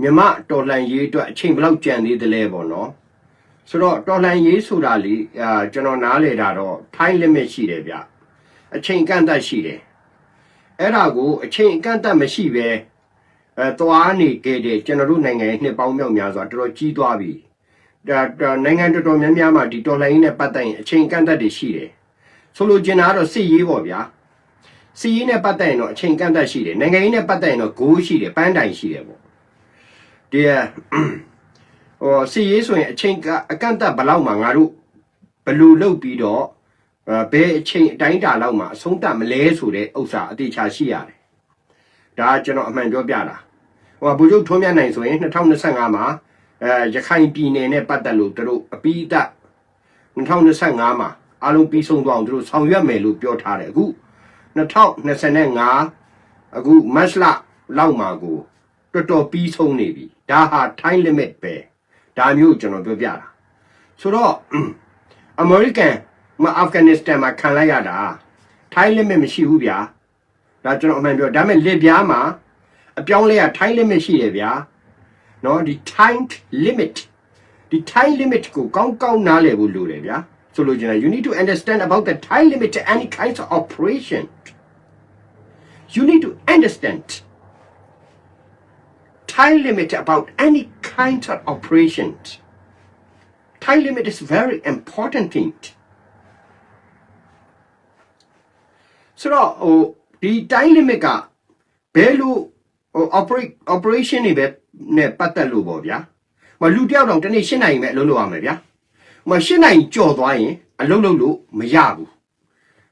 မြမတော်လှန်ရေးအတွက်အချိန်ဘယ်လောက်ကြံသေးသလဲပေါ့နော်ဆိုတော့တော်လှန်ရေးဆိုတာလေအာကျွန်တော်နားလေတာတော့ time limit ရှိတယ်ဗျအချိန်ကန့်သတ်ရှိတယ်အဲ့ဒါကိုအချိန်ကန့်သတ်မရှိပဲအဲသွားနေကြတဲ့ကျွန်တော်တို့နိုင်ငံရဲ့နှစ်ပေါင်းမြောက်များစွာတော်တော်ကြီးသွားပြီဒါဒါနိုင်ငံတော်တော်များများမှာဒီတော်လှန်ရေးနဲ့ပတ်သက်ရင်အချိန်ကန့်သတ်တွေရှိတယ်ဆိုလိုချင်တာကတော့စစ်ရေးပေါ့ဗျာစီးရေးနဲ့ပတ်သက်ရင်တော့အချိန်ကန့်သတ်ရှိတယ်နိုင်ငံရေးနဲ့ပတ်သက်ရင်တော့ဂိုးရှိတယ်ပန်းတိုင်ရှိတယ်ပေါ့ ဒီဟိုစီးရေးဆိုရင်အချိန်ကအကန့်အသတ်ဘယ်လောက်မှငါတို့ဘယ်လိုလုပ်ပြီးတော့အဲဘယ်အချိန်အတိုင်းတာလောက်မှအဆုံးသတ်မလဲဆိုတဲ့ဥစ္စာအတိအချာရှိရတယ်ဒါကကျွန်တော်အမှန်ပြောပြတာဟိုဗိုလ်ချုပ်ထွန်းမြတ်နိုင်ဆိုရင်2025မှာအဲရခိုင်ပြည်နယ်နဲ့ပတ်သက်လို့သူတို့အပိအသက်2025မှာအလုံးပြီးဆုံးသွားအောင်သူတို့ဆောင်ရွက်မယ်လို့ပြောထားတယ်အခု2025အခုမတ်လလောက်မှာကိုတော်တော်ပြီးဆုံးနေပြီ ဒါဟာ time limit ပဲဒါမျိုးကျွန်တော်ပြောပြတာဆိုတော့ American မအာဖဂန်နစ္စတန်မှာခံလိုက်ရတာ time limit မရှိဘူးဗျာဒါကျွန်တော်အမှန်ပြောဒါပေမဲ့လက်ပြားမှာအပြောင်းလဲက time limit ရှိတယ်ဗျာနော်ဒီ time limit ဒီ time limit ကိုကောင်းကောင်းနားလည်ဖို့လိုတယ်ဗျာဆိုလိုချင်တာ you need to understand about the time limit to any kinds of operation you need to understand time limit about any kind of operation time limit is very important thing ဆိုတော့ဟိုဒီ time limit ကဘယ်လိုဟို operate operation တွေပဲနဲ့ပတ်သက်လို့ပေါ့ဗျာမလူတယောက်တောင်တစ်နေ့၈နိုင်ပဲအလုပ်လုပ်ရမယ်ဗျာမ၈နိုင်ကြော်သွားရင်အလုပ်လုပ်လို့မရဘူး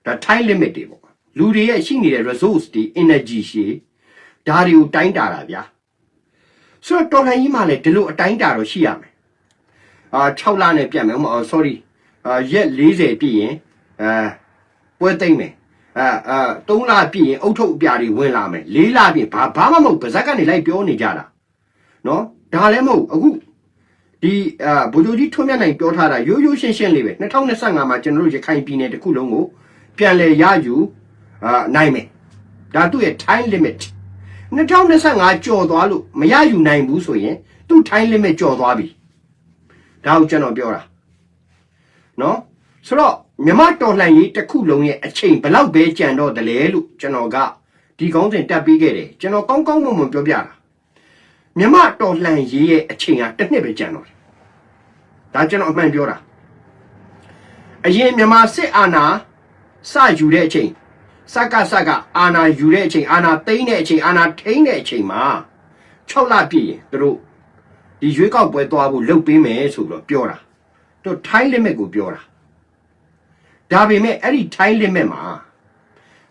ဒါ time limit တွေပေါ့လူတွေရဲ့ရှိနေတဲ့ resource တွေ energy ရှိဒါတွေကိုတိုင်းတာတာဗျာ ဆိုတော့တော်လှန်ကြီးမှလည်းဒီလိုအတိုင်းတာတော့ရှိရမယ်အာ6လနဲ့ပြတ်မယ်ဟို sorry အာရက်40ပြည့်ရင်အဲပွဲသိမ့်မယ်အာအာ3လပြည့်ရင်အုတ်ထုတ်အပြာတွေဝင်လာမယ်4လပြည့်ဘာဘာမှမဟုတ်ပါဇက်ကနေလိုက်ပြောနေကြတာနော်ဒါလည်းမဟုတ်အခုဒီအာဗိုလ်ချုပ်ကြီးထွန်းမြတ်နိုင်ပြောထားတာရိုးရိုးရှင်းရှင်းလေးပဲ2025မှာကျွန်တော်တို့ရခိုင်ပြည်နယ်တစ်ခုလုံးကိုပြန်လည်ရယူအာနိုင်မယ်ဒါသူ့ရဲ့ time limit 2025ကြော်သွားလို့မရယူနိုင်ဘူးဆိုရင်သူ့ time limit ကြော်သွားပြီဒါကိုကျွန်တော်ပြောတာနော်ဆိုတော့မြမတော်လှန်ရေးတစ်ခုလုံးရဲ့အချိန်ဘယ်လောက်ပဲကြံတော့တယ်လဲလို့ကျွန်တော်ကဒီကောင်းစဉ်တက်ပြီးခဲ့တယ်ကျွန်တော်ကောင်းကောင်းမွန်မွန်ပြောပြတာမြမတော်လှန်ရေးရဲ့အချိန်ကတစ်နှစ်ပဲကြံတော့တယ်ဒါကျွန်တော်အမှန်ပြောတာအရင်မြမစစ်အာဏာစယူတဲ့အချိန် စကစကအာဏာယူတဲ့အချိန်အာဏာသိမ်းတဲ့အချိန်အာဏာထိန်းတဲ့အချိန်မှာ6လပြည့်ရင်သူတို့ဒီရွေးကောက်ပွဲသွားဖို့လုပ်ပေးမယ်ဆိုတော့ပြောတာသူ time limit ကိုပြောတာဒါပေမဲ့အဲ့ဒီ time limit မှာ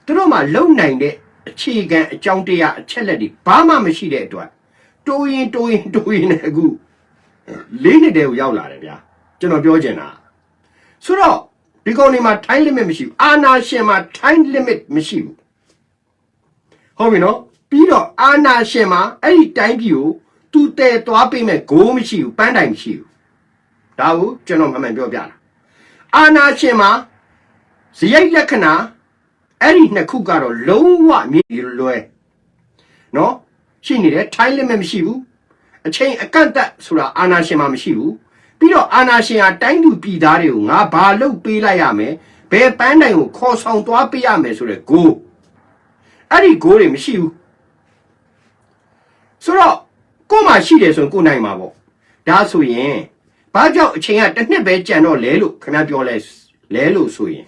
သူတို့မှလုံနိုင်တဲ့အခြေခံအကြောင်းတရားအချက်လက်တွေဘာမှမရှိတဲ့အတွက်တိုးရင်တိုးရင်တိုးရင်လည်းအခုလေးနှစ်တည်းကိုရောက်လာတယ်ဗျာကျွန်တော်ပြောချင်တာဆိုတော့ ဒီကောင်တွေမှာ time limit မရှိဘူးအာနာရှင်မှာ time limit မရှိဘူးဟုတ်ပြီနော်ပြီးတော့အာနာရှင်မှာအဲ့ဒီတိုင်းပြည်ကိုသူတဲသွားပေးမဲ့ဂိုးမရှိဘူးပန်းတိုင်မရှိဘူးဒါကိုကျွန်တော်မှန်မှန်ပြောပြတာအာနာရှင်မှာဇယိတ်လက္ခဏာအဲ့ဒီနှစ်ခုကတော့လုံးဝမြည်လွယ်နော်ရှိနေတယ် time limit မရှိဘူးအချိန်အကန့်အသတ်ဆိုတာအာနာရှင်မှာမရှိဘူး ပြီးတော့အာနာရှင်ဟာတိုင်းသူပြည်သားတွေကိုငါဘာလုပ်ပေးလိုက်ရမယ်ဘယ်ပန်းတိုင်ကိုခေါ်ဆောင်သွားပေးရမယ်ဆိုတဲ့ goal အဲ့ဒီ goal တွေမရှိဘူးဆိုတော့ကို့မှာရှိတယ်ဆိုရင်ကို့နိုင်မှာပေါ့ဒါဆိုရင်ဘာကြောင့်အချိန်ကတစ်နှစ်ပဲကြံတော့လဲလို့ခင်ဗျားပြောလဲလဲလို့ဆိုရင်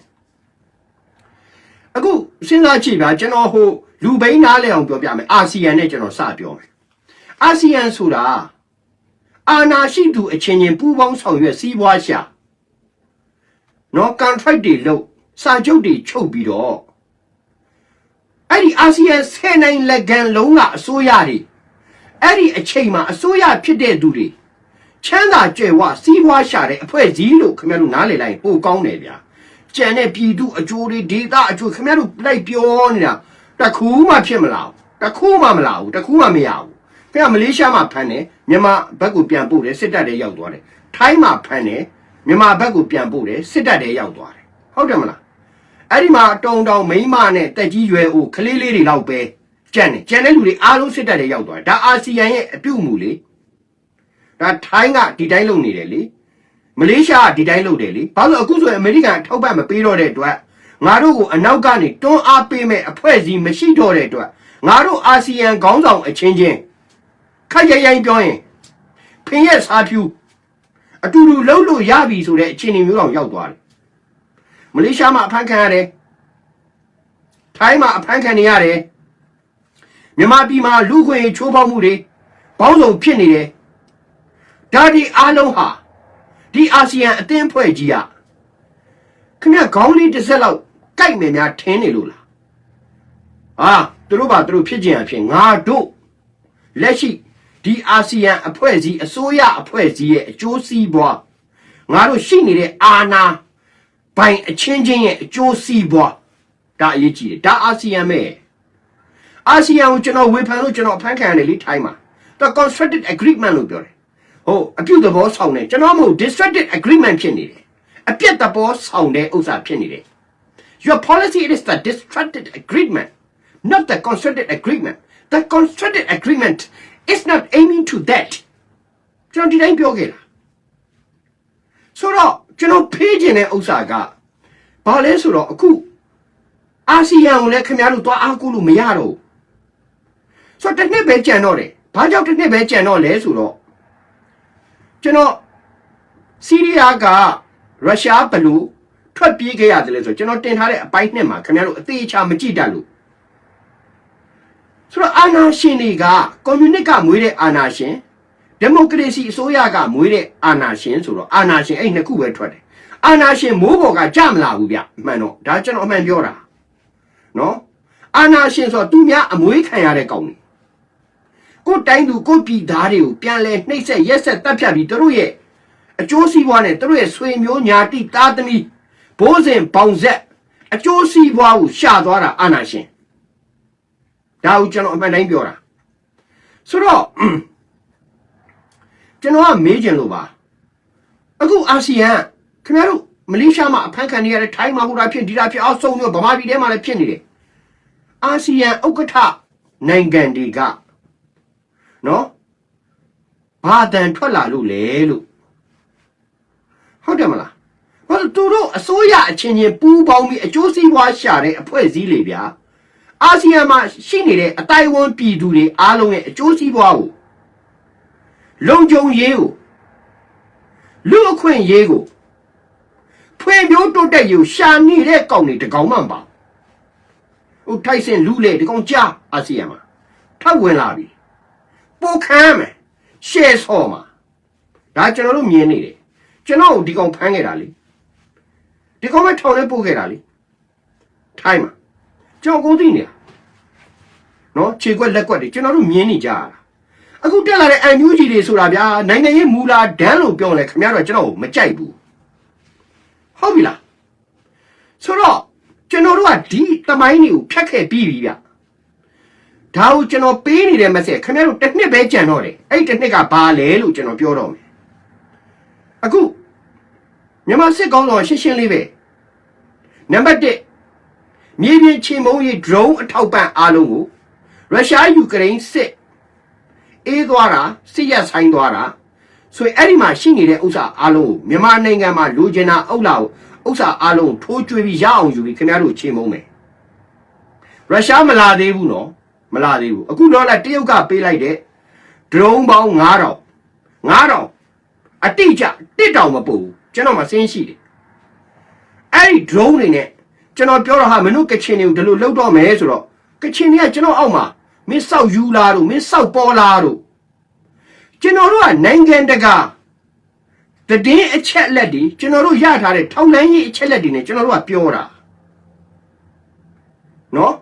အခုစဉ်းစားကြည့်ဗျာကျွန်တော်ဟိုလူဘိန်းနားလဲအောင်ပြောပြမယ်အာဆီယံနဲ့ကျွန်တော်စပြောမယ်အာဆီယံဆိုတာ အာနာရှိသူအချင်းချင်းပူးပေါင်းဆောင်ရွက်စီးပွားရှာနော် contract တွေလုပ်စာချုပ်တွေချုပ်ပြီးတော့အဲ့ဒီအာဆီယံဆယ်နိုင်လက်ကန်လုံးကအစိုးရတွေအဲ့ဒီအချိန်မှာအစိုးရဖြစ်တဲ့သူတွေချမ်းသာကြွယ်ဝစီးပွားရှာတဲ့အဖွဲ့အစည်းလို့ခင်ဗျားတို့နားလည်လိုက်ရင်ပိုကောင်းတယ်ဗျာကြံတဲ့ပြည်သူအကျိုးတွေဒေတာအကျိုးခင်ဗျားတို့လိုက်ပြောနေတာတခုမှဖြစ်မလာဘူးတခုမှမလာဘူးတခုမှမရဘူးခင်ဗျာမလေးရှားမှာဖမ်းတယ် မြန်မာဘက်ကိုပြန်ပို့တယ်စစ်တပ်တွေရောက်သွားတယ်ထိုင်းမှာဖမ်းတယ်မြန်မာဘက်ကိုပြန်ပို့တယ်စစ်တပ်တွေရောက်သွားတယ်ဟုတ်တယ်မလားအဲ့ဒီမှာတုံတောင်မိန်းမနဲ့တက်ကြီးရွယ်အိုကလေးလေးတွေလောက်ပဲကြံတယ်ကြံတဲ့လူတွေအားလုံးစစ်တပ်တွေရောက်သွားတယ်ဒါအာဆီယံရဲ့အပြုအမူလေဒါထိုင်းကဒီတိုင်းလုပ်နေတယ်လေမလေးရှားကဒီတိုင်းလုပ်တယ်လေဘာလို့အခုဆိုရင်အမေရိကန်ထောက်ပံ့မပေးတော့တဲ့အတွက်ငါတို့ကိုအနောက်ကနေတွန်းအားပေးမဲ့အဖွဲ့အစည်းမရှိတော့တဲ့အတွက်ငါတို့အာဆီယံခေါင်းဆောင်အချင်းချင်း ခက်ရရိုင်းပြောရင်ဖင်ရဲ့စားဖြူအတူတူလှုပ်လို့ရပြီဆိုတဲ့အခြေအနေမျိုးတော့ရောက်သွားတယ်မလေးရှားမှာအဖမ်းခံရတယ်ထိုင်းမှာအဖမ်းခံနေရတယ်မြန်မာပြည်မှာလူခွင့်ရေးချိုးဖောက်မှုတွေပေါင်းစုံဖြစ်နေတယ်ဒါဒီအားလုံးဟာဒီအာဆီယံအသင်းဖွဲ့ကြီးอ่ะခင်ဗျခေါင်းလေးတစ်ဆက်လောက်ကြိုက်မယ်များထင်းနေလို့လားဟာသူတို့ပါသူတို့ဖြစ်ကြံဖြစ်ငါတို့လက်ရှိ ဒီအာဆီယံအဖွဲ့အစည်းအစိုးရအဖွဲ့အစည်းရဲ့အကျိုးစီးပွားငါတို့ရှိနေတဲ့အာဏာပိုင်အချင်းချင်းရဲ့အကျိုးစီးပွားဒါအရေးကြီးတယ်ဒါအာဆီယံမဲ့အာဆီယံကိုကျွန်တော်ဝေဖန်လို့ကျွန်တော်အဖမ်းခံရတယ်လေထိုင်းမှာသူ constructed agreement လို့ပြောတယ်ဟုတ်အပြုသဘောဆောင်တယ်ကျွန်တော်မဟုတ် distracted agreement ဖြစ်နေတယ်အပြတ်သဘောဆောင်တဲ့ဥစ္စာဖြစ်နေတယ် Your policy is the distracted agreement, not the constructed agreement. The constructed agreement is not aiming to that. ကျွန်တော်ဒီတိုင်းပြောခဲ့တာဆိုတော့ကျွန်တော်ဖေးခြင်းတဲ့ဥစ္စာကဘာလဲဆိုတော့အခုအာဆီယံကိုလည်းခင်ဗျားတို့သွားအားကိုးလို့မရတော့ဘူးဆိုတော့တစ်နှစ်ပဲကြံတော့တယ်ဘာကြောင့်တစ်နှစ်ပဲကြံတော့လဲဆိုတော့ကျွန်တော်စီးရီးယားကရုရှားဘယ်လို့ထွက်ပြေးခဲ့ရတယ်လဲဆိုတော့ကျွန်တော်တင်ထားတဲ့အပိုင်းနှစ်မှာခင်ဗျားတို့အသေးချာမကြည့်တတ်လို့ ဆိုတော့အာနာရှင်တွေကကွန်မြူနစ်ကမွေးတဲ့အာနာရှင်ဒီမိုကရေစီအစိုးရကမွေးတဲ့အာနာရှင်ဆိုတော့အာနာရှင်အဲ့နှစ်ခုပဲထွက်တယ်အာနာရှင်မိုးပေါ်ကကြမလာဘူးဗျအမှန်တော့ဒါကျွန်တော်အမှန်ပြောတာနော်အာနာရှင်ဆိုတော့သူများအမွေးခံရတဲ့ကောင်တွေကိုယ်တိုင်းသူကိုယ်ပြည်သားတွေကိုပြန်လဲနှိပ်စက်ရက်ဆက်တပ်ဖြတ်ပြီးတို့ရဲ့အကျိုးစီးပွားနဲ့တို့ရဲ့ဆွေမျိုးညာတိသားသမီးဘိုးစဉ်ပေါင်ဆက်အကျိုးစီးပွားကိုရှာသွားတာအာနာရှင် ဒါကိုကျွန်တော်အမှန်တိုင်းပြောတာဆိုတော့ကျွန်တော်ကမေးချင်လို့ပါအခုအာဆီယံခင်ဗျားတို့မလေးရှားမှာအဖမ်းခံနေရတဲ့ထိုင်းမှာဟိုတာဖြစ်ဒီတာဖြစ်အောက်ဆုံးမျိုးဗမာပြည်ထဲမှာလည်းဖြစ်နေတယ်အာဆီယံဥက္ကဋ္ဌနိုင်ငံတွေကနော်ဘာတန်ထွက်လာလို့လဲလို့ဟုတ်တယ်မလားဘာလို့သူတို့အစိုးရအချင်းချင်းပူးပေါင်းပြီးအကျိုးစီးပွားရှာတဲ့အဖွဲ့အစည်းတွေဗျာ အာဆီယံမှာရှိနေတဲ့အတိုင်းအဝန်ပြည်သူတွေအားလုံးရဲ့အကျိုးစီးပွားကိုလုံခြုံရေးကိုလူအခွင့်ရေးကိုဖွံ့ဖြိုးတိုးတက်ရေးကိုရှာနေတဲ့ကောင်တွေတကောင်မှမပါဘူးဟိုထိုက်စင်လူလေဒီကောင်ကြားအာဆီယံမှာထောက်ဝင်လာပြီပိုခမ်းမယ်ရှေ့ဆော့မှာဒါကျွန်တော်တို့မြင်နေတယ်ကျွန်တော်တို့ဒီကောင်ဖမ်းခဲ့တာလေဒီကောင်ပဲထောင်ထဲပို့ခဲ့တာလေထိုင်းမှာ ကျွန်တော်ကိုသိနေတာနော်ခြေကွက်လက်ကွက်တွေကျွန်တော်တို့မြင်နေကြရတာအခုတက်လာတဲ့အန်ယူဂျီတွေဆိုတာဗျာနိုင်ငံရေးမူလာဒန်းလို့ပြောလဲခင်ဗျားတို့ကျွန်တော်ကိုမကြိုက်ဘူးဟုတ်ပြီလားဆိုတော့ကျွန်တော်တို့ကဒီတမိုင်းတွေကိုဖြတ်ခဲ့ပြီးပြီဗျဒါကိုကျွန်တော်ပေးနေတဲ့ message ခင်ဗျားတို့တစ်နှစ်ပဲကြံတော့တယ်အဲ့ဒီတစ်နှစ်ကဘာလဲလို့ကျွန်တော်ပြောတော့မယ်အခုမြန်မာစစ်ကောင်းဆောင်ရှင်းရှင်းလေးပဲနံပါတ်1 မြေပြင်ချင်းမုံရေး drone အထောက်ပံ့အားလုံးကိုရုရှားယူကရိန်းစစ်အေးသွားတာစစ်ရက်ဆိုင်သွားတာဆိုရင်အဲ့ဒီမှာရှိနေတဲ့ဥစ္စာအားလုံးကိုမြန်မာနိုင်ငံမှာလူကျင်တာအုပ်လာကိုဥစ္စာအားလုံးကိုထိုးကျွေးပြီးရအောင်ယူပြီးခင်ဗျားတို့ချင်းမုံမယ်ရုရှားမလာသေးဘူးနော်မလာသေးဘူးအခုတော့လည်းတရုတ်ကပေးလိုက်တဲ့ drone ပေါင်း9000 9000အတိအကျတစ်တောင်မပို့ဘူးကျွန်တော်မှစင်းရှိတယ်အဲ့ဒီ drone တွေနဲ့ ကျွန်တော်ပြောတော့ဟာမင်းတို့ကချင်တွေကိုဒီလိုလောက်တော့မယ်ဆိုတော့ကချင်တွေကကျွန်တော်အောက်မှာမင်းစောက်ယူလာတို့မင်းစောက်ပေါ်လာတို့ကျွန်တော်တို့ကနိုင်ငံတကာတည်င်းအချက်လက်တွေကျွန်တော်တို့ရထားတဲ့ထောက်လန်းရေးအချက်လက်တွေနဲ့ကျွန်တော်တို့ကပြောတာနော်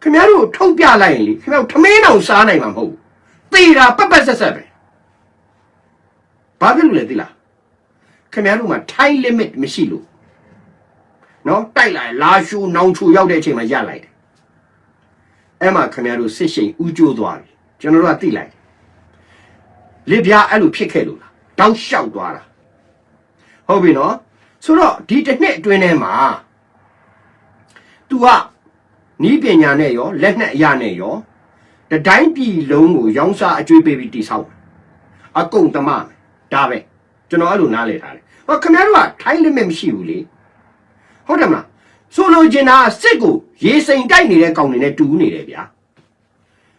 ခင်ဗျားတို့ထုတ်ပြလိုက်ရင်လေခင်ဗျားတို့ထမင်းအောင်စားနိုင်မှာမဟုတ်ဘူးသေတာပက်ပက်ဆက်ဆက်ပဲဘာဖြစ်လို့လဲသိလားခင်ဗျားတို့မှာ time limit မရှိလို့ နော်တိုက်လာရင်လာရှူနောင်ချူရောက်တဲ့အချိန်မှာရလိုက်တယ်အဲ့မှာခင်ဗျားတို့စစ်ရှိန်ဥကျိုးသွားပြီကျွန်တော်တို့ကသိလိုက်လစ်ပြားအဲ့လိုဖြစ်ခဲ့လို့လားတောက်လျှောက်သွားတာဟုတ်ပြီနော်ဆိုတော့ဒီတစ်နှစ်အတွင်းထဲမှာ तू ကနီးပညာနဲ့ရောလက်နက်အရာနဲ့ရောတတိုင်းပြည်လုံးကိုရောင်းစားအကျွေးပေးပြီးတိဆောက်မယ်အကုန်တမမယ်ဒါပဲကျွန်တော်အဲ့လိုနားလည်ထားတယ်ဟောခင်ဗျားတို့ကထိုင်းလက်မဲ့မရှိဘူးလေ ဟုတ်တယ်မလားဆိုလိုချင်တာကစစ်ကိုရေစိမ်တိုက်နေတဲ့ကောင်တွေနဲ့တူနေတယ်ဗျာ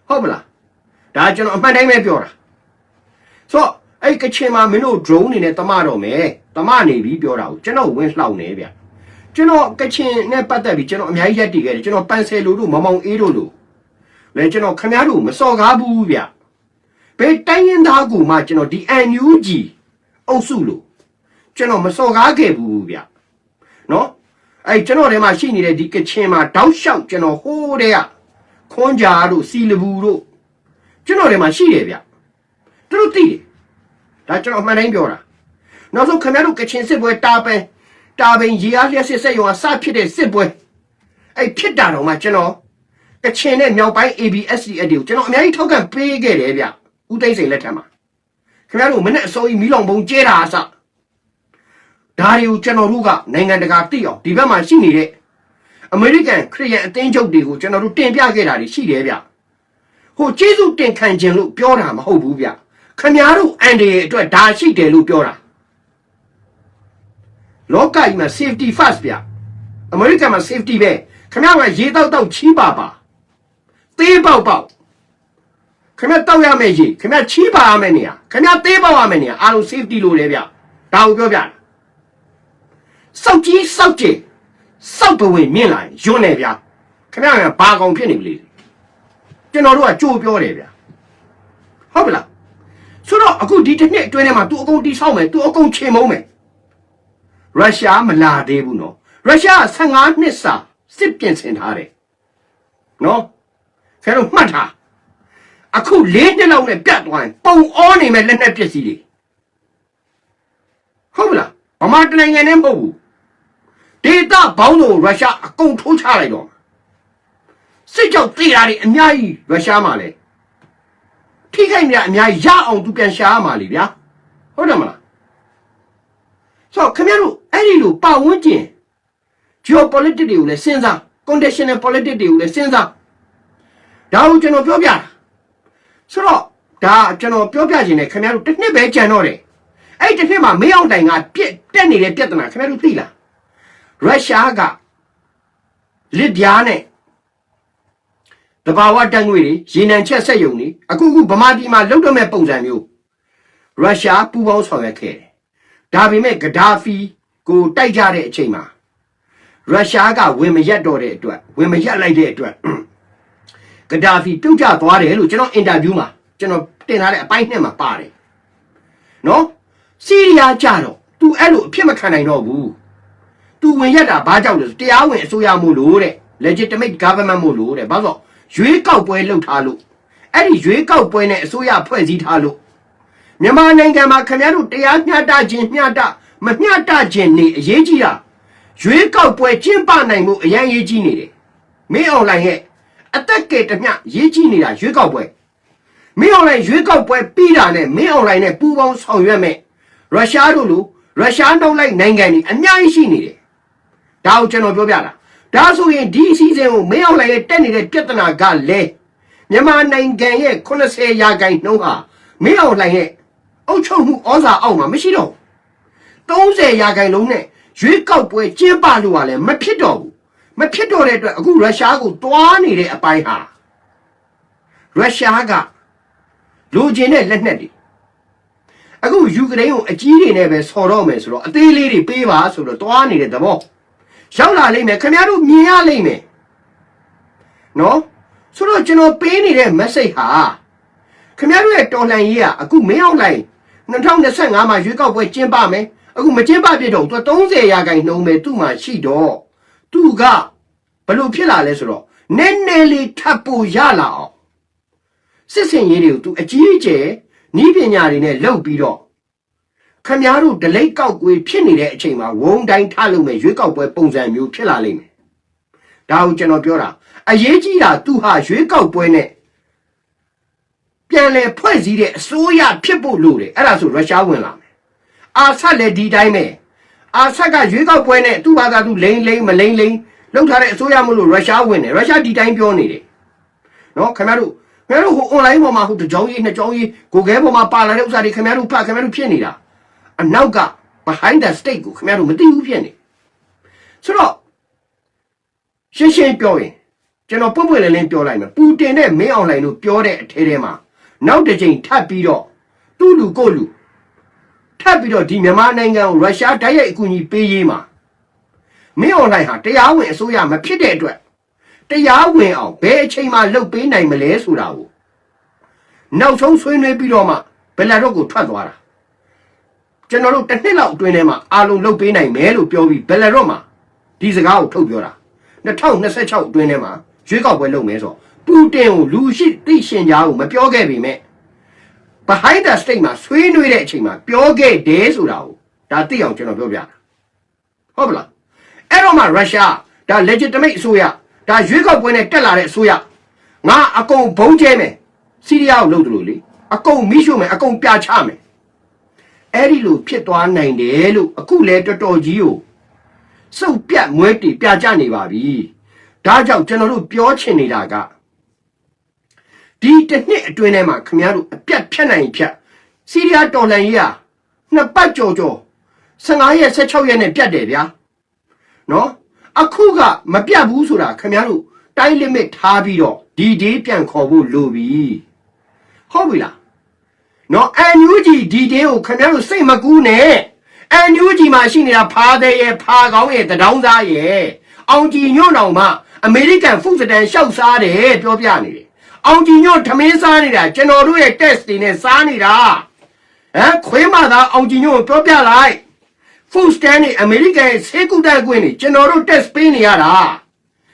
ဟုတ်မလားဒါကျွန်တော်အမှန်တိုင်းပဲပြောတာဆိုတော့အဲ့ကချင်မှာမင်းတို့ drone နေနဲ့တမတော့မယ်တမနေပြီးပြောတာကိုကျွန်တော်ဝင်လှောက်နေဗျာကျွန်တော်ကချင်နဲ့ပတ်သက်ပြီးကျွန်တော်အများကြီးရက်တည်ခဲ့တယ်ကျွန်တော်ပန်ဆယ်လိုတို့မမောင်အေးတို့လို့လဲကျွန်တော်ခင်ဗျားတို့မစော်ကားဘူးဗျာဘယ်တိုင်းရင်သားကူမှကျွန်တော်ဒီ NUG အုပ်စုလို့ကျွန်တော်မစော်ကားခဲ့ဘူးဗျာနော် အဲ့ကျွန်တော်ထဲမှာရှိနေတဲ့ဒီကချင်မှာတောက်လျှောက်ကျွန်တော်ဟိုးတဲ့ကခွန်ကြာတို့စီလဘူးတို့ကျွန်တော်ထဲမှာရှိတယ်ဗျသူတို့သိတယ်ဒါကျွန်တော်အမှန်တိုင်းပြောတာနောက်ဆုံးခင်ဗျားတို့ကချင်စစ်ပွဲတာပန်တာပင်ရေအားလျှက်စစ်ဆက်ရုံကစဖြစ်တဲ့စစ်ပွဲအဲ့ဖြစ်တာတော့မှကျွန်တော်ကချင်နဲ့မြောက်ပိုင်း ABSDF တွေကိုကျွန်တော်အများကြီးထောက်ခံပေးခဲ့တယ်ဗျဦးသိန်းစိန်လက်ထက်မှာခင်ဗျားတို့မနဲ့အစိုးရမီးလောင်ပုံကျဲတာအစ ဒါတွေကိုကျွန်တော်တို့ကနိုင်ငံတကာသိအောင်ဒီဘက်မှာရှိနေတဲ့အမေရိကန်ခရီးယန်အသင်းချုပ်တွေကိုကျွန်တော်တို့တင်ပြခဲ့တာတွေရှိတယ်ဗျဟိုကျေးဇူးတင်ခံခြင်းလို့ပြောတာမဟုတ်ဘူးဗျခင်ဗျားတို့အန်ဒီရဲ့အတွက်ဒါရှိတယ်လို့ပြောတာလောကကြီးမှာ safety first ဗျအမေရိကန်မှာ safety ပဲခင်ဗျားကရေတောက်တောက်ချီးပါပါသေးပေါက်ပေါက်ခင်ဗျားတောက်ရမယ့်ရေခင်ဗျားချီးပါရမယ့်နေရာခင်ဗျားသေးပေါက်ရမယ့်နေရာအားလုံး safety လို့လေဗျဒါကိုပြောပြတာ စောက်ကြီးစောက်ကျင်စောက်ပဝင်မြင့်လာရင်ယွန်းနေဗျခင်ဗျားကဘာကောင်ဖြစ်နေပြီလေကျွန်တော်တို့ကကြိုးပြောတယ်ဗျဟုတ်ပလားဆိုတော့အခုဒီတစ်နှစ်အတွင်းထဲမှာ तू အကုန်တီးဆောက်မယ် तू အကုန်ချေမုံမယ်ရုရှားမလာသေးဘူးနော်ရုရှား15နှစ်စာစစ်ပြင်ဆင်ထားတယ်နော်ဆရာတို့မှတ်ထားအခု၄နှစ်လောက်နဲ့ပြတ်သွားရင်ပုံအောနေမဲ့လက်နက်ပစ္စည်းတွေဟုတ်မလားဗမာတနိုင်ငံနဲ့မဟုတ်ဘူး ဒေတာဘောင်းတို့ရုရှားအကုန်ထိုးချလိုက်တော့စစ်ကြောက်တေးတာတွေအများကြီးရုရှားမှာလဲထိခိုက်မြအများကြီးရအောင်သူပြန်ရှာရမှာလीဗျာဟုတ်တယ်မလားဆိုတော့ခင်ဗျားတို့အဲ့ဒီလိုပတ်ဝန်းကျင် geopolitics တွေကိုလည်းစဉ်းစား conditional politics တွေကိုလည်းစဉ်းစားဒါကိုကျွန်တော်ပြောပြတာဆိုတော့ဒါကျွန်တော်ပြောပြခြင်းနဲ့ခင်ဗျားတို့တစ်နှစ်ပဲကြံတော့တယ်အဲ့ဒီတစ်နှစ်မှာမင်းအောင်တိုင်ကပြက်တက်နေတဲ့ပြဿနာခင်ဗျားတို့သိလား ရုရှားကလစ်ပြားနဲ့တဘာဝတန်ငွေတွေရေနံချက်ဆက်ယုံနေအခုခုဗမာပြည်မှာလုတ်တော့မဲ့ပုံစံမျိုးရုရှားပူပေါင်းဆောင်ရွက်ခဲ့တယ်ဒါပေမဲ့ဂဒါဖီကိုတိုက်ကြတဲ့အချိန်မှာရုရှားကဝင်မရက်တော့တဲ့အတွက်ဝင်မရက်လိုက်တဲ့အတွက်ဂဒါဖီပြုတ်ကျသွားတယ်လို့ကျွန်တော်အင်တာဗျူးမှာကျွန်တော်တင်ထားတဲ့အပိုင်းနှစ်မှာပါတယ်နော်စီးရီးယားကြတော့ तू အဲ့လိုအဖြစ်မခံနိုင်တော့ဘူး तू ဝင်ရက်တာဘာကြောင့်လဲဆိုတရားဝင်အစိုးရမို့လို့တဲ့ legitimate government မို့လို့တဲ့ဘာလို့ရွေးကောက်ပွဲလုပ်ထားလို့အဲ့ဒီရွေးကောက်ပွဲနဲ့အစိုးရဖွဲ့စည်းထားလို့မြန်မာနိုင်ငံမှာခင်ဗျားတို့တရားမျှတခြင်းမျှတမမျှတခြင်းနေအရေးကြီးတာရွေးကောက်ပွဲကျင်းပနိုင်မှုအရင်ရေးကြီးနေတယ်မင်းအွန်လိုင်းရဲ့အသက်ကဲတမျှရေးကြီးနေတာရွေးကောက်ပွဲမင်းအွန်လိုင်းရွေးကောက်ပွဲပြီးတာနဲ့မင်းအွန်လိုင်းနဲ့ပူးပေါင်းဆောင်ရွက်မဲ့ရုရှားတို့လိုရုရှားနှုတ်လိုက်နိုင်ငံတွေအများကြီးရှိနေတယ် ဒါကိုကျွန်တော်ပြောပြတာဒါဆိုရင်ဒီအစည်းအဝေးကိုမင်းအောင်လည်းတက်နေတဲ့ပြဿနာကလည်းမြန်မာနိုင်ငံရဲ့80ရာခိုင်နှုန်းဟာမင်းအောင်လှိုင်ရဲ့အုပ်ချုပ်မှုဩဇာအောက်မှာမရှိတော့ဘူး30ရာခိုင်နှုန်းနဲ့ရွေးကောက်ပွဲကျင်းပလို့ကလည်းမဖြစ်တော့ဘူးမဖြစ်တော့တဲ့အတွက်အခုရုရှားကိုတွားနေတဲ့အပိုင်းဟာရုရှားကလိုချင်တဲ့လက်နက်တွေအခုယူကရိန်းကိုအကြီးတွေနဲ့ပဲဆော်တော့မယ်ဆိုတော့အသေးလေးတွေပေးပါဆိုတော့တွားနေတဲ့သဘော ရောက်လာလိမ့်မယ်ခင်ဗျားတို့မြင်ရလိမ့်မယ်နော်ဆိုတော့ကျွန်တော်ပေးနေတဲ့ message ဟာခင်ဗျားတို့ရဲ့တော်လှန်ရေးကအခုမင်းအောင်လိုက်2025မှာရွေးကောက်ပွဲကျင်းပမယ်အခုမကျင်းပပြတော့သူ30ရာခိုင်နှုန်းပဲသူ့မှာရှိတော့သူကဘလို့ဖြစ်လာလဲဆိုတော့နည်းနည်းလေးထပ်ပိုရလာအောင်စစ်စင်ရေးတွေကိုသူအကြီးအကျယ်ဤပညာတွေနဲ့လုပ်ပြီးတော့ ခမည်းတော်ဒလိတ်ကောက်ကွေးဖြစ်နေတဲ့အချိန်မှာဝုံတိုင်းထားလို့မဲ့ရွေးကောက်ပွဲပုံစံမျိုးဖြစ်လာလိမ့်မယ်ဒါကိုကျွန်တော်ပြောတာအရေးကြီးတာသူဟာရွေးကောက်ပွဲနဲ့ပြန်လဲဖွဲ့စည်းတဲ့အစိုးရဖြစ်ဖို့လိုတယ်အဲ့ဒါဆိုရုရှားဝင်လာမယ်အာဆတ်လည်းဒီတိုင်းပဲအာဆတ်ကရွေးကောက်ပွဲနဲ့သူ့ဘာသာသူလိမ့်လိမ့်မလိမ့်လိမ့်လောက်ထားတဲ့အစိုးရမလို့ရုရှားဝင်တယ်ရုရှားဒီတိုင်းပြောနေတယ်နော်ခင်ဗျားတို့ခင်ဗျားတို့ဟို online ပေါ်မှာဟိုတစ်ကြောင်းကြီးနှစ်ကြောင်းကြီးကိုခဲပေါ်မှာပါလာတဲ့ဥစ္စာတွေခင်ဗျားတို့ဖတ်ခင်ဗျားတို့ဖြစ်နေတာ အနောက်က behind the state ကိုခင်ဗျားတို့မသိဘူးဖြစ်နေဆိုတော့ရှင်းရှင်းပြောရင်ကျွန်တော်ပွင့်ပွင့်လင်းလင်းပြောလိုက်မယ်ပူတင်နဲ့မင်းအောင်လှိုင်တို့ပြောတဲ့အထဲထဲမှာနောက်တစ်ချိန်ထပ်ပြီးတော့သူ့လူကိုယ့်လူထပ်ပြီးတော့ဒီမြန်မာနိုင်ငံကိုရုရှားတိုက်ရိုက်အကူအညီပေးရေးမှာမင်းအောင်လှိုင်ဟာတရားဝင်အစိုးရမဖြစ်တဲ့အတွက်တရားဝင်အောင်ဘယ်အချိန်မှလှုပ်ပေးနိုင်မလဲဆိုတာကိုနောက်ဆုံးဆွေးနွေးပြီးတော့မှဘယ်လာတော့ကိုထွက်သွားတာ ကျွန်တော်တို့တစ်နှစ်လောက်အတွင်းထဲမှာအာလုံးလှုပ်ပေးနိုင်မယ်လို့ပြောပြီးဘယ်လာတော့မှဒီစကားကိုထုတ်ပြောတာ2026အတွင်းထဲမှာရွေးကောက်ပွဲလုပ်မယ်ဆိုတော့ပူတင်ကိုလူရှိသိရှင်ကြားကိုမပြောခဲ့ပေမဲ့ behind the state မှာဆွေးနွေးတဲ့အချိန်မှာပြောခဲ့တယ်ဆိုတာကိုဒါသိအောင်ကျွန်တော်ပြောပြတာဟုတ်ပလားအဲ့တော့မှရုရှားဒါ legitimate အစိုးရဒါရွေးကောက်ပွဲနဲ့တက်လာတဲ့အစိုးရငါအကုန်ဘုံကျဲမယ်စီးရီးယားကိုလုပ်တယ်လို့လေအကုန်မိရှုမယ်အကုန်ပြချမယ် အဲ့ဒီလိုဖြစ်သွားနိုင်တယ်လို့အခုလဲတော်တော်ကြီးကိုစုပ်ပြတ်မွဲတီပြကြနေပါပြီဒါကြောင့်ကျွန်တော်တို့ပြောချင်နေတာကဒီတစ်နှစ်အတွင်းထဲမှာခင်ဗျားတို့အပြတ်ဖြတ်နိုင်ဖြတ်စီးရီးယားတော်လှန်ရေးဟာနှစ်ပတ်ကြော်ကြော်15ရက်16ရက်နဲ့ပြတ်တယ်ဗျာနော်အခုကမပြတ်ဘူးဆိုတာခင်ဗျားတို့တိုင်း limit ထားပြီးတော့ဒီဒေးပြန်ခေါ်ဖို့လိုပြီဟုတ်ပြီလား နော် NUG ဒီဒေးကိုခင်ဗျားတို့စိတ်မကူးနဲ့ NUG မှာရှိနေတာဖားတဲ့ရဲ့ဖားကောင်းရဲ့တဒေါင်းသားရဲ့အောင်ကြည်ညွန့်တော်မှအမေရိကန်ဖုစတန်ရှောက်စားတယ်ပြောပြနေတယ်အောင်ကြည်ညွန့်ထမင်းစားနေတာကျွန်တော်တို့ရဲ့ test တွေနဲ့စားနေတာဟမ်ခွေးမသာအောင်ကြည်ညွန့်ကိုပြောပြလိုက် food stand တွေအမေရိကန်ရဲ့ဆေးကုသခွင့်တွေကျွန်တော်တို့ test ပေးနေရတာ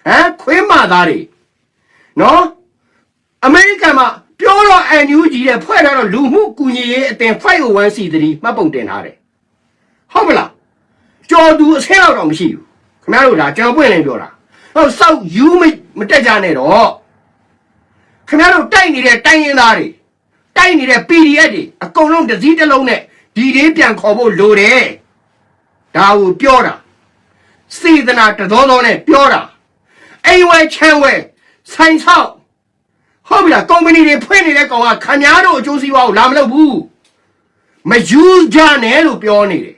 ဟမ်ခွေးမသားတွေနော်အမေရိကန်မှာ ပြောတော့ NUG တဲ့ဖွဲ့ထားတော့လူမှုကူညီရေးအသင် 501c3 မှတ်ပုံတင်ထားတယ်ဟုတ်မလားကြော်သူအဆင်းတော့မရှိဘူးခင်ဗျားတို့ဒါကျွန်တော်ပွင့်လင်းပြောတာဟုတ်စောက်ယူမမတက်ကြနဲ့တော့ခင်ဗျားတို့တိုက်နေတဲ့တိုင်းရင်းသားတွေတိုက်နေတဲ့ PDF တွေအကုန်လုံးတစ်စည်းတစ်လုံးနဲ့ဒီလေးပြန်ခေါ်ဖို့လိုတယ်ဒါကိုပြောတာစေတနာတတော်တော်နဲ့ပြောတာအိမ်ဝဲချမ်းဝဲဆိုင်ဆောက် ဟုတ်ပြီလားကုမ္ပဏီတွေဖွင့်နေတဲ့ကောင်ကခင်ဗျားတို့အကျိုးစီးပွားကိုလာမလုပ်ဘူးမယူကြနဲ့လို့ပြောနေတယ်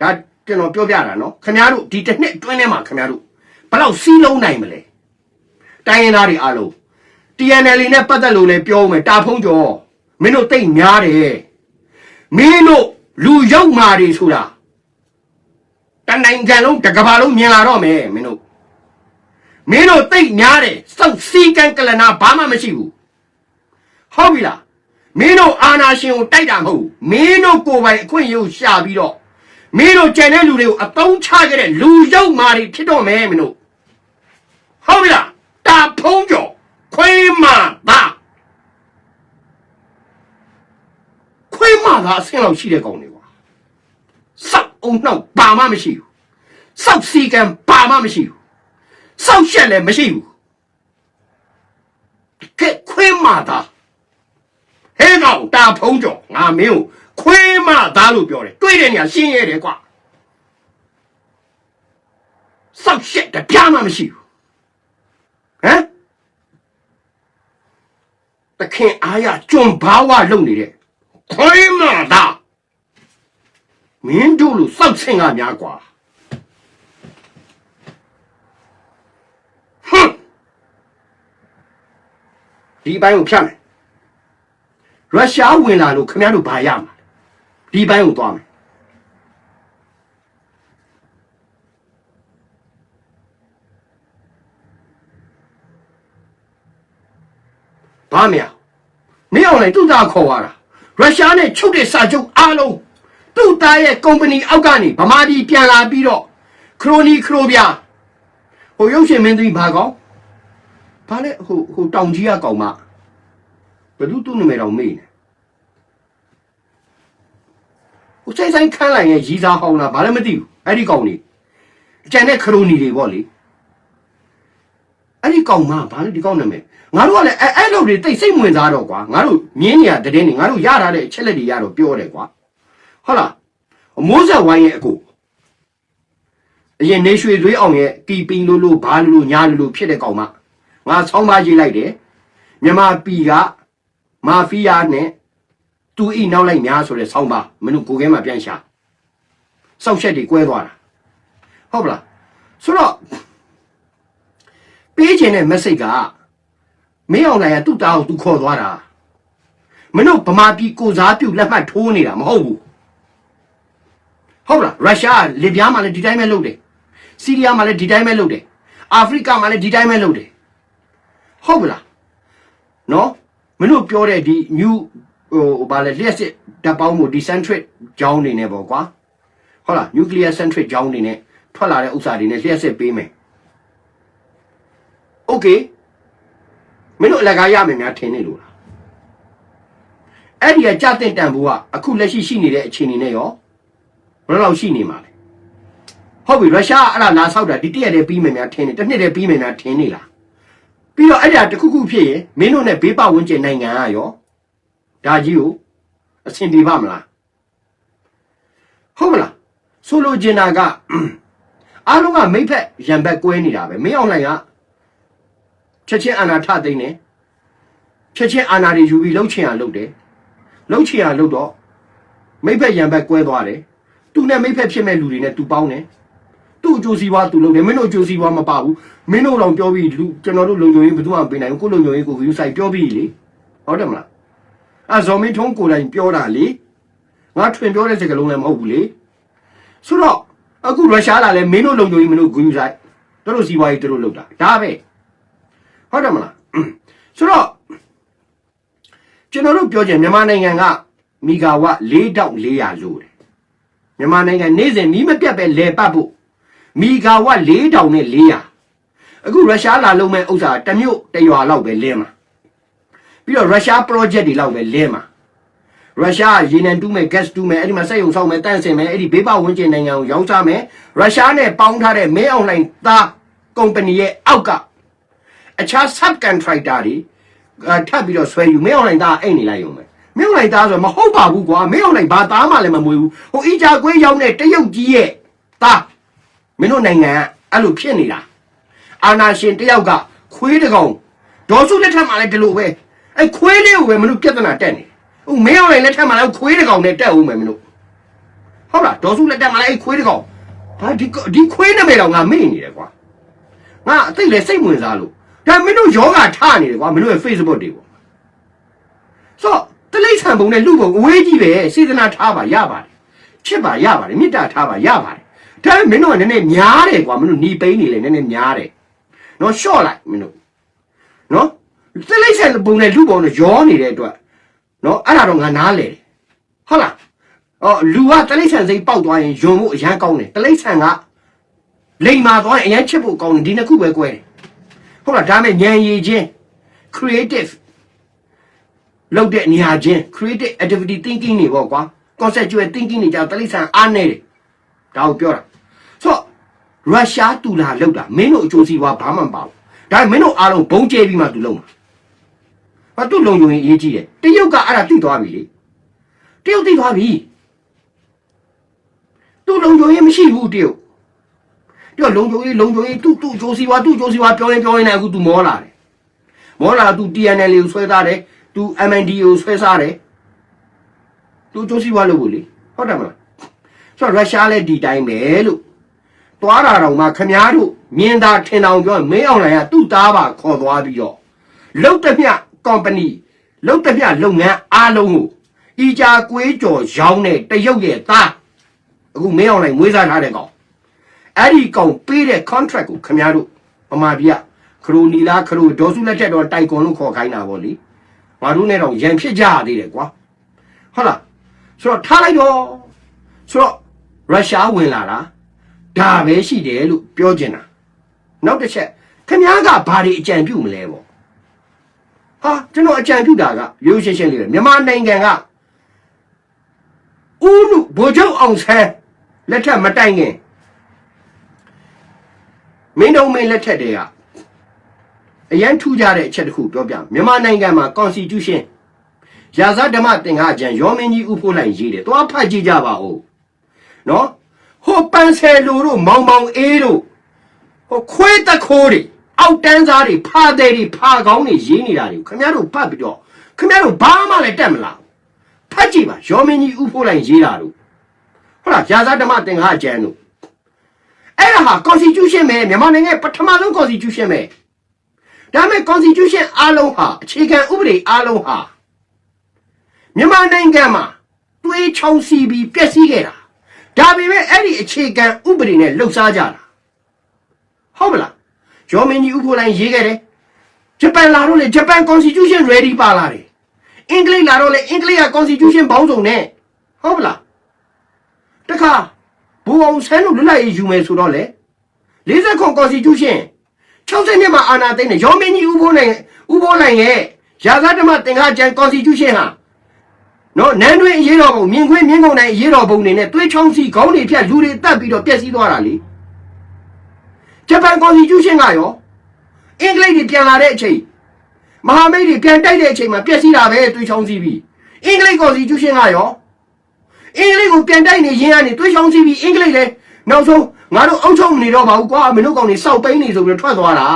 ဒါကျွန်တော်ပြောပြတာနော်ခင်ဗျားတို့ဒီတစ်နှစ်အတွင်းထဲမှာခင်ဗျားတို့ဘယ်လောက်စီးလုံးနိုင်မလဲတိုင်းရင်းသားတွေအားလုံး TNL နဲ့ပတ်သက်လို့လည်းပြောဦးမယ်တာဖုံးကျော်မင်းတို့တိတ်များတယ်မင်းတို့လူရောက်မာတွေဆိုတာတနိုင်ငံလုံးတစ်ကမ္ဘာလုံးမြင်လာတော့မယ်မင်းတို့ မင်းတို့တိတ်များတယ်စောက်စီကံကလနာဘာမှမရှိဘူးဟုတ်ပြီလားမင်းတို့အာနာရှင်ကိုတိုက်တာမဟုတ်ဘူးမင်းတို့ကိုယ်ပိုင်အခွင့်အရေးကိုရှာပြီးတော့မင်းတို့ကြံတဲ့လူတွေကိုအတုံးချခဲ့တဲ့လူရောက်မာတွေဖြစ်တော့မယ်မင်းတို့ဟုတ်ပြီလားတာဖုံးကျော်ခွေးမသားခွေးမသားအဆင်းလောက်ရှိတဲ့ကောင်တွေကွာစောက်အောင်နှောက်ဘာမှမရှိဘူးစောက်စီကံဘာမှမရှိဘူး စောက်ရှက်လည်းမရှိဘူးကဲခွေးမသားဟဲ့ကောင်တာဖုံးကျော်ငါမင်းကိုခွေးမသားလို့ပြောတယ်တွေ့တဲ့နေရာရှင်းရတယ်ကွာစောက်ရှက်တပြားမှမရှိဘူးဟမ်တခင်အားရကျွံဘာဝလုံနေတဲ့ခွေးမသားမင်းတို့လူစောက်ဆင်ကများก ဒီဘိုင်းကိုဖြတ်မယ်ရုရှားဝင်လာလို့ခင်ဗျားတို့ဘာရမှာလဲဒီဘိုင်းကိုသွားမယ်ဘာမရမင်းအောင်လိုက်သူ့သားခေါ်သွားတာရုရှားနဲ့ချုပ်တဲ့စာချုပ်အားလုံးသူ့သားရဲ့ကုမ္ပဏီအောက်ကနေဗမာပြည်ပြန်လာပြီးတော့ခရိုနီခရိုပြဟိုရုပ်ရှင်မင်းသမီးဘာကောင် ဘာလဲဟိုဟိုတောင်ကြီးကကောင်မဘယ်သူသူ့နာမည်တော့မေ့နေဟိုဆိုင်ဆိုင်ခန်းလိုက်ရဲ့ရီစားဟောင်းလားဘာလည်းမသိဘူးအဲ့ဒီကောင်လေးအကျန်တဲ့ခရိုနီတွေပေါ့လေအဲ့ဒီကောင်မဘာလဲဒီကောင်နာမည်ငါတို့ကလည်းအဲ့အဲ့လိုတွေတိတ်စိတ်ဝင်စားတော့ကွာငါတို့မြင်းနေရတဲ့တင်းနေငါတို့ရထားတဲ့အချက်လက်တွေရတော့ပြောတယ်ကွာဟုတ်လားမိုးဆက်ဝိုင်းရဲ့အကိုအရင်နေရွှေသွေးအောင်ရဲ့ကီပင်းလို့လို့ဘာလို့လို့ညာလို့လို့ဖြစ်တဲ့ကောင်မ ငါဆောင်းပါရေးလိုက်တယ်မြန်မာပြည်ကမာဖီးယားနဲ့သူဤနောက်လိုက်များဆိုတဲ့ဆောင်းပါမင်းတို့ကိုယ်ခဲမှာပြန်ရှာစောက်ချက်တွေကွဲသွားတာဟုတ်ပလားဆိုတော့ပေးခြင်းတဲ့ message ကမင်းအောင်လိုင်ကသူ့တာကိုသူခေါ်သွားတာမင်းတို့ဗမာပြည်ကိုစားပြုလက်မှတ်ထိုးနေတာမဟုတ်ဘူးဟုတ်လားရုရှားကလစ်ဗျားမှာလည်းဒီတိုင်းပဲလုပ်တယ်စီးရီးယားမှာလည်းဒီတိုင်းပဲလုပ်တယ်အာဖရိကမှာလည်းဒီတိုင်းပဲလုပ်တယ် ဟုတ်ပလားနော်မင်းတို့ပြောတဲ့ဒီ new ဟိုဘာလဲလျှက်စစ်တပ်ပေါင်းမှု decentric ကြောင်းနေနေပေါ့ကွာဟုတ်လား nuclear centric ကြောင်းနေနေထွက်လာတဲ့ဥစ္စာတွေနဲ့လျှက်စစ်ပေးမယ် okay မင်းတို့အလကားရမယ်များထင်နေလို့လားအဲ့ဒီကကြတဲ့တန်ဖိုးကအခုလက်ရှိရှိနေတဲ့အခြေအနေနဲ့ရောဘယ်လောက်ရှိနေမှာလဲဟုတ်ပြီရုရှားကအဲ့ဒါလာဆောက်တာဒီတရက်တည်းပြီးမယ်များထင်နေတစ်နှစ်တည်းပြီးမယ်များထင်နေလား ပြီးတော့အဲ့ဒါတစ်ခုခုဖြစ်ရင်မင်းတို့နဲ့ဘေးပဝန်းကျင်နိုင်ငံကရောဒါကြီးကိုအဆင်ပြေပါမလားဟုတ်မလားဆိုလိုချင်တာကအားလုံးကမိဖက်ရံဘက်ကွဲနေတာပဲမင်းအောင်လှိုင်ကချက်ချင်းအာနာထသိမ့်တယ်ချက်ချင်းအာနာတွေယူပြီးလှုပ်ချင်အောင်လှုပ်တယ်လှုပ်ချင်အောင်လှုပ်တော့မိဖက်ရံဘက်ကွဲသွားတယ်သူနဲ့မိဖက်ဖြစ်မဲ့လူတွေနဲ့သူပေါင်းတယ် သူ့အကျိုးစီးပွားသူလုပ်တယ်မင်းတို့အကျိုးစီးပွားမပါဘူးမင်းတို့တော့ပြောပြီးလူကျွန်တော်တို့လုံခြုံရေးဘယ်သူမှမပေးနိုင်ဘူးကိုလုံခြုံရေးကိုယူဆိုင်ပြောပြီးလေဟုတ်တယ်မလားအဲဇော်မင်းထုံးကိုယ်တိုင်ပြောတာလေငါထွင်ပြောတဲ့စကားလုံးလည်းမဟုတ်ဘူးလေဆိုတော့အခုရုရှားလာလဲမင်းတို့လုံခြုံရေးမင်းတို့ဂူယူဆိုင်တို့စီးပွားရေးတို့လုပ်တာဒါပဲဟုတ်တယ်မလားဆိုတော့ကျွန်တော်တို့ပြောချင်မြန်မာနိုင်ငံကမီဂါဝတ်4400လို့တယ်မြန်မာနိုင်ငံနေ့စဉ်မီးမပြတ်ပဲလဲပတ်ဖို့ မီဂါဝတ်4000နဲ့400အခုရုရှားလာလုံးမဲ့ဥစ္စာတစ်မြို့တစ်ရွာလောက်ပဲလဲမှာပြီးတော့ရုရှား project တွေလောက်ပဲလဲမှာရုရှားရေနံတူးမယ် gas တူးမယ်အဲ့ဒီမှာစက်ရုံဆောက်မယ်တန့်စင်မယ်အဲ့ဒီဘေးပဝန်းကျင်နိုင်ငံကိုရောင်းချမယ်ရုရှားနဲ့ပေါင်းထားတဲ့မဲအွန်လိုင်းသားကုမ္ပဏီရဲ့အောက်ကအခြား sub contractor တွေအာထပ်ပြီးတော့ဆွဲယူမင်းအောင်လိုက်သားအိတ်နေလိုက်ရုံပဲမင်းအောင်လိုက်သားဆိုမဟုတ်ပါဘူးကွာမင်းအောင်လိုက်ဘာသားမှလည်းမမွေးဘူးဟိုအီဂျာကွေးရောက်တဲ့တရုတ်ကြီးရဲ့သား မင်းတို့နိုင်ငံကအဲ့လိုဖြစ်နေတာအာနာရှင်တယောက်ကခွေးတကောင်ဒေါ်စုလက်ထက်မှာလည်းဒီလိုပဲအဲ့ခွေးလေးကိုပဲမင်းတို့ပြဿနာတက်နေဟိုမင်းအောင်လိုက်လက်ထက်မှာလည်းခွေးတကောင်နဲ့တက်ဦးမယ်မင်းတို့ဟုတ်လားဒေါ်စုလက်ထက်မှာလည်းအဲ့ခွေးတကောင်ဟာဒီဒီခွေးနာမည်တော့ငါမေ့နေတယ်ကွာငါအသိလဲစိတ်ဝင်စားလို့ဒါမင်းတို့ယောဂထနေတယ်ကွာမင်းတို့ရဲ့ Facebook တွေပေါ့ဆိုတော့တလိษံပုံနဲ့လူပုံအဝေးကြီးပဲစေတနာထားပါရပါတယ်ချစ်ပါရပါတယ်မေတ္တာထားပါရပါတယ် ဒါပေမဲ့မင်းတို့ကနည်းနည်းများတယ်ကွာမင်းတို့หนีပိန်းနေလေနည်းနည်းများတယ်နော်ရှော့လိုက်မင်းတို့နော်တိလိမ့်ဆိုင်ပုံနဲ့လူပုံနဲ့ရောနေတဲ့အတွက်နော်အဲ့ဒါတော့ငါနားလေဟုတ်လားအော်လူကတိလိမ့်ဆိုင်စိတ်ပေါက်သွားရင်ယွန်ဖို့အရန်ကောင်းတယ်တိလိမ့်ဆိုင်ကလိမ်မာသွားရင်အရန်ချစ်ဖို့ကောင်းတယ်ဒီနှစ်ခုပဲကွဲတယ်ဟုတ်လားဒါမဲ့ဉာဏ်ရည်ချင်း creative လုပ်တဲ့နေရာချင်း creative activity thinking တွေပေါ့ကွာ conceptual thinking တွေကြောင့်တိလိမ့်ဆိုင်အားနေတယ် ဒါကိုပြောတာဆိုတော့ရုရှားတူလာလောက်တာမင်းတို့အကျိုးစီးပွားဘာမှမပါဘူးဒါမင်းတို့အားလုံးဘုံကျဲပြီးမှသူလုံးမှာသူလုံုံရင်အရေးကြီးတယ်တရုတ်ကအဲ့ဒါသိသွားပြီလေတရုတ်သိသွားပြီသူလုံုံရင်မရှိဘူးတရုတ်တရုတ်လုံုံရင်လုံုံရင်သူ့သူ့အကျိုးစီးပွားသူ့အကျိုးစီးပွားပြောရင်ပြောရင်လည်းအခုသူမောလာတယ်မောလာသူ TNL ကိုဆွဲသားတယ်သူ MND ကိုဆွဲစားတယ်သူအကျိုးစီးပွားလုပ်ဖို့လေဟုတ်တယ်မလား ဆိုတော့ရုရှားလည်းဒီတိုင်းပဲလို့သွားတာတော့မှခမားတို့မြင်သာထင်အောင်ပြောရင်မင်းအောင်လိုင်ကသူ့သားပါခေါ်သွားပြီးတော့လုတ်တမျှ company လုတ်တမျှလုပ်ငန်းအားလုံးကိုအီဂျာကွေးကြော်ရောင်းတဲ့တရုတ်ရဲ့သားအခုမင်းအောင်လိုင်မွေးစားထားတဲ့ကောင်အဲ့ဒီကောင်ပေးတဲ့ contract ကိုခင်ဗျားတို့ဗမာပြည်ကခရိုနီလာခရိုဒေါ်စုလက်ထက်တော့တိုက်ကွန်လို့ခေါ်ခိုင်းတာပေါ့လေငါတို့နဲ့တော့ရန်ဖြစ်ကြရသေးတယ်ကွာဟုတ်လားဆိုတော့ထားလိုက်တော့ဆိုတော့ ရုရှားဝင်လာတာဒါပဲရှိတယ်လို့ပြောချင်တာနောက်တစ်ချက်ခင်ဗျားကဘာတွေအကြံပြုမလဲပေါ့ဟာကျွန်တော်အကြံပြုတာကရိုးရှင်းရှင်းလေးပဲမြန်မာနိုင်ငံကဦးလူဗိုလ်ချုပ်အောင်ဆန်းလက်ထက်မတိုင်ခင်မင်းတို့မင်းလက်ထက်တွေကအရန်ထူးကြတဲ့အချက်တစ်ခုပြောပြမယ်မြန်မာနိုင်ငံမှာ constitution ရာဇဓမ္မသင်္ဃာကျမ်းရောမင်းကြီးဥဖို့လိုက်ရေးတယ်တွားဖတ်ကြည့်ကြပါဦး နော်ဟဟိုပန်းဆယ်လိုတို့မောင်မောင်အေးတို့ဟိုခွေးတခိုးတွေအောက်တန်းစားတွေဖာတဲ့တွေဖာကောင်းတွေရေးနေတာတွေခင်ဗျားတို့ဖတ်ပြီးတော့ခင်ဗျားတို့ဘာမှလည်းတက်မလားဖတ်ကြည့်ပါရောမင်းကြီးဥဖိုးလိုက်ရေးတာတို့ဟုတ်လားရာဇဓမ္မသင်္ဃာကျမ်းတို့အဲ့ဒါဟာ constitution ပဲမြန်မာနိုင်ငံရဲ့ပထမဆုံး constitution ပဲဒါပေမဲ့ constitution အားလုံးဟာအခြေခံဥပဒေအားလုံးဟာမြန်မာနိုင်ငံမှာတွေးချောင်းစီပြီးပျက်စီးခဲ့တာ ဒါပေမဲ့အဲ့ဒီအခြေခံဥပဒေနဲ့လှုပ်ရှားကြတာဟုတ်မလားရောမင်းကြီးဥဖိုးလိုက်ရေးခဲ့တယ်ဂျပန်လာတော့လေဂျပန် constitution ready ပါလာတယ်အင်္ဂလိပ်လာတော့လေအင်္ဂလိပ်က constitution ဘောင်းစုံနဲ့ဟုတ်မလားတခါဘူအောင်ဆန်းတို့လွတ်လပ်ရေးယူမယ်ဆိုတော့လေ40ခွန် constitution 60နှစ်မှာအာဏာသိမ်းတယ်ရောမင်းကြီးဥဖိုးနိုင်ဥဖိုးနိုင်ရဲ့ရာဇဓမ္မသင်္ဃာကျမ်း constitution ဟာ နော်နန်းတွင်အရေးတော်ပုံမြင်ခွင့်မြင်ကုန်နိုင်အရေးတော်ပုံတွေနဲ့သွေးချောင်းစီခေါင်းတွေဖြတ်လူတွေတတ်ပြီးတော့ပျက်စီးသွားတာလေဂျပန် constitution ကရောအင်္ဂလိပ်တွေပြန်လာတဲ့အချိန်မဟာမိတ်တွေပြန်တိုက်တဲ့အချိန်မှာပျက်စီးတာပဲသွေးချောင်းစီပြီးအင်္ဂလိပ် constitution ကရောအင်္ဂလိပ်ကိုပြန်တိုက်နေရင်းကနေသွေးချောင်းစီပြီးအင်္ဂလိပ်လည်းနောက်ဆုံးငါတို့အောက်ချုံနေတော့ပါဘူးကွာမင်းတို့ကောင်တွေစောက်ပိန်းနေဆိုပြီးတော့ထွက်သွားတာ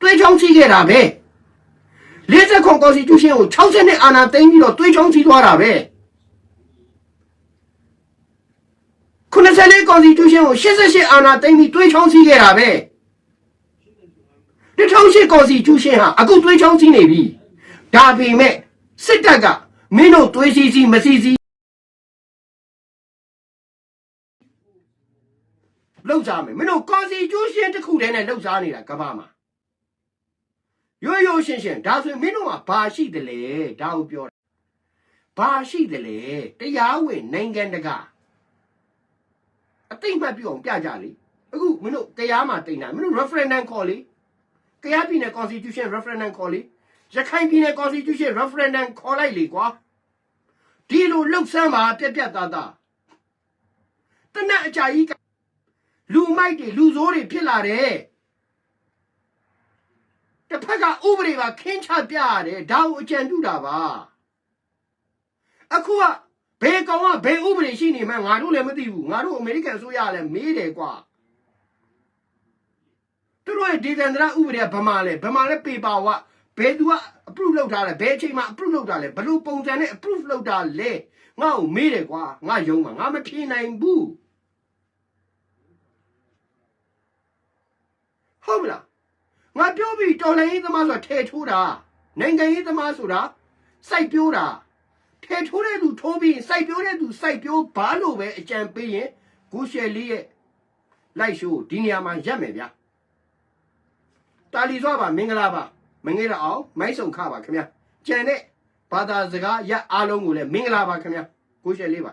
သွေးချောင်းစီခဲ့တာပဲ 40ခွန် constitution ကို60နှစ်အာဏာသိမ်းပြီးတော့သွေးချောင်းစီသွားတာပဲ94 constitution ကို88အာဏာသိမ်းပြီးသွေးချောင်းစီခဲ့တာပဲ2008 constitution ဟာအခုသွေးချောင်းစီနေပြီဒါပေမဲ့စစ်တပ်ကမင်းတို့သွေးစီစီမစီစီလောက်စားမယ်မင်းတို့ constitution တစ်ခုတည်းနဲ့လောက်စားနေတာကမ္ဘာမှာ ရိုးရိုးရှင်းရှင်းဒါဆိုရင်မင်းတို့ကဘာရှိတယ်လဲဒါကိုပြောတာဘာရှိတယ်လဲတရားဝင်နိုင်ငံတကာအသိမှတ်ပြုအောင်ပြကြလေအခုမင်းတို့တရားမှာတင်တာမင်းတို့ referendum ခေါ်လေတရားပြည်နယ် constitution referendum ခေါ်လေရခိုင်ပြည်နယ် constitution referendum ခေါ်လိုက်လေကွာဒီလိုလှုပ်ဆန်းပါပြက်ပြက်သားသားတနက်အကြာကြီးကလူမိုက်တွေလူဆိုးတွေဖြစ်လာတယ် တစ်ဖက်ကဥပဒေပါခင်းချပြရတယ်ဒါကိုအကြံပြုတာပါအခုကဘယ်ကောင်ကဘယ်ဥပဒေရှိနေမှန်းငါတို့လည်းမသိဘူးငါတို့အမေရိကန်အစိုးရကလည်းမေးတယ်ကွာသူတို့ရဲ့ဒေသန္တရဥပဒေကဗမာလဲဗမာလဲပေပါဝဘယ်သူက approve လုပ်ထားလဲဘယ်အချိန်မှာ approve လုပ်တာလဲဘလို့ပုံစံနဲ့ approve လုပ်တာလဲငါ့ကိုမေးတယ်ကွာငါယုံမှာငါမဖြေနိုင်ဘူးဟုတ်မလား ငါပြောပြီးတော်လိုင်းရေးသမားဆိုတာထဲထိုးတာနိုင်ငံရေးသမားဆိုတာစိုက်ပြိုးတာထဲထိုးတဲ့သူထိုးပြီးစိုက်ပြိုးတဲ့သူစိုက်ပြိုးဘာလို့ပဲအကြံပေးရင်ကိုရှယ်လေးရဲ့လိုက်ရှိုးဒီနေရာမှာရက်မယ်ဗျာတာလီစွာပါမင်္ဂလာပါမငဲတော့အောင်မိုက်ဆုံခပါခင်ဗျာကြံတဲ့ဘာသာစကားရအားလုံးကိုလည်းမင်္ဂလာပါခင်ဗျာကိုရှယ်လေးပါ